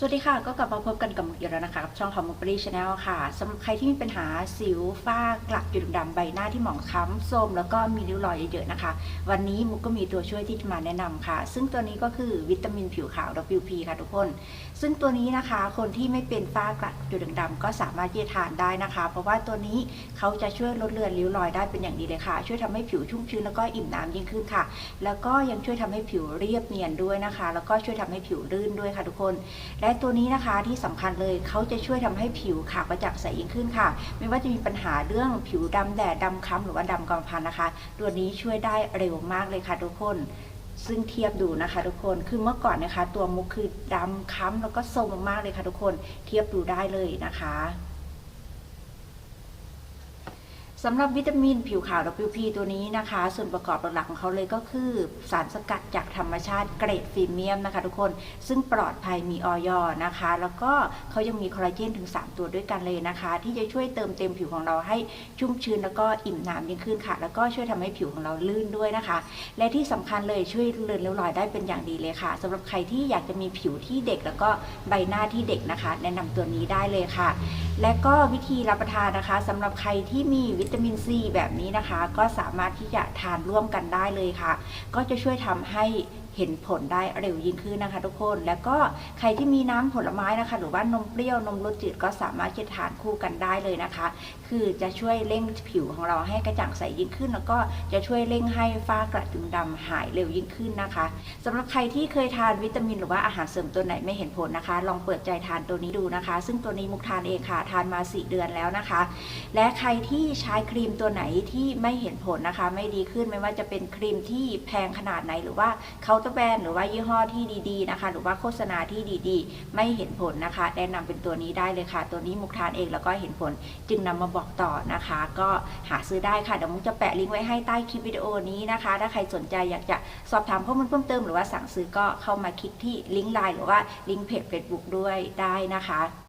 สวัสดีค่ะ ก็กลับมาพบกันกับมุกอีกแล้วนะคะ กับช่องของมุกปรีชาแนลค่ะสำหรับใครที่มีปัญหาสิวฝ้ากระจุดด่างดำใบหน้าที่หมองคล้ำโทรมแล้วก็มีริ้วรอยเยอะๆนะคะ วันนี้มุกก็มีตัวช่วยที่จะมาแนะนำค่ะ ซึ่งตัวนี้ก็คือวิตามินผิวขาว WP ค่ะทุกคน ซึ่งตัวนี้นะคะ คนที่ไม่เป็นฝ้ากระจุดด่างดำก็สามารถที่จะทานได้นะคะ เพราะว่าตัวนี้เขาจะช่วยลดเลือนริ้วรอยได้เป็นอย่างดีเลยค่ะ ช่วยทำให้ผิวชุ่มชื้นแล้วก็อิ่มน้ำยิ่งขึ้นค่ะ แล้วก็ยังช่วยทำให้ผิวเรียบเนียนด้วยนะคะ แล้วก็ช่วยทำให้ผิวลื่นด้วยค่ะทุกคนและตัวนี้นะคะที่สำคัญเลยเขาจะช่วยทำให้ผิวขาวกระจ่างใสยิ่งขึ้นค่ะ ไม่ว่าจะมีปัญหาเรื่องผิวดำแดดดำคล้ำหรือว่าดำกำมะพันนะคะ ตัวนี้ช่วยได้เร็วมากเลยค่ะทุกคนซึ่งเทียบดูนะคะทุกคน คือเมื่อก่อนนะคะ ตัวมุกคือดำคล้ำแล้วก็ทรมมากเลยค่ะทุกคน เทียบดูได้เลยนะคะ สำหรับวิตามินผิวขาว WP ตัวนี้นะคะ ส่วนประกอบหลักๆของเขาเลยก็คือ สารสกัดจากธรรมชาติเกรดพรีเมียมนะคะทุกคนซึ่งปลอดภัยมีออยนะคะ แล้วก็เขายังมีคอลลาเจนถึง 3 ตัวด้วยกันเลยนะคะ ที่จะช่วยเติมเต็มผิวของเราให้ชุ่มชื้นแล้วก็อิ่มน้ำยิ่งขึ้นค่ะ แล้วก็ช่วยทำให้ผิวของเราลื่นด้วยนะคะ และที่สำคัญเลยช่วยเลือนริ้วรอยได้เป็นอย่างดีเลยค่ะสำหรับใครที่อยากจะมีผิวที่เด็ก แล้วก็ใบหน้าที่เด็กนะคะ แนะนำตัวนี้ได้เลยค่ะ และก็วิธีรับประทานนะคะสำหรับใครที่มีวิตามินซีแบบนี้นะคะ ก็สามารถที่จะทานร่วมกันได้เลยค่ะ ก็จะช่วยทำให้เห็นผลได้เร็วยิ่งขึ้นนะคะ ทุกคน แล้วก็ใครที่มีน้ำผลไม้นะคะ หรือว่านมเปรี้ยวนมรสจืดก็สามารถจะทานคู่กันได้เลยนะคะ คือจะช่วยเร่งผิวของเราให้กระจ่างใสยิ่งขึ้น แล้วก็จะช่วยเร่งให้ฝ้ากระจุมดำหายเร็วยิ่งขึ้นนะคะสำหรับใครที่เคยทานวิตามินหรือว่าอาหารเสริมตัวไหนไม่เห็นผลนะคะ ลองเปิดใจทานตัวนี้ดูนะคะ ซึ่งตัวนี้มุกทานเองค่ะ ทานมา 4 เดือนแล้วนะคะ และใครที่ใช้ครีมตัวไหนที่ไม่เห็นผลนะคะ ไม่ดีขึ้นไม่ว่าจะเป็นครีมที่แพงขนาดไหน หรือว่าเคาน์เตอร์แบรนด์หรือว่ายี่ห้อที่ดีๆนะคะ หรือว่าโฆษณาที่ดีๆ ไม่เห็นผลนะคะ แนะนำเป็นตัวนี้ได้เลยค่ะ ตัวนี้มุกทานเองแล้วก็เห็นผลจึงนำมาบอกต่อนะคะ ก็หาซื้อได้ค่ะเดี๋ยวมุกจะแปะลิงก์ไว้ให้ใต้คลิปวิดีโอนี้นะคะ ถ้าใครสนใจอยากจะสอบถามข้อมูลเพิ่มเติมหรือว่าสั่งซื้อก็เข้ามาคลิกที่ลิงก์ไลน์หรือว่าลิงก์เพจ Facebook ด้วยได้นะคะ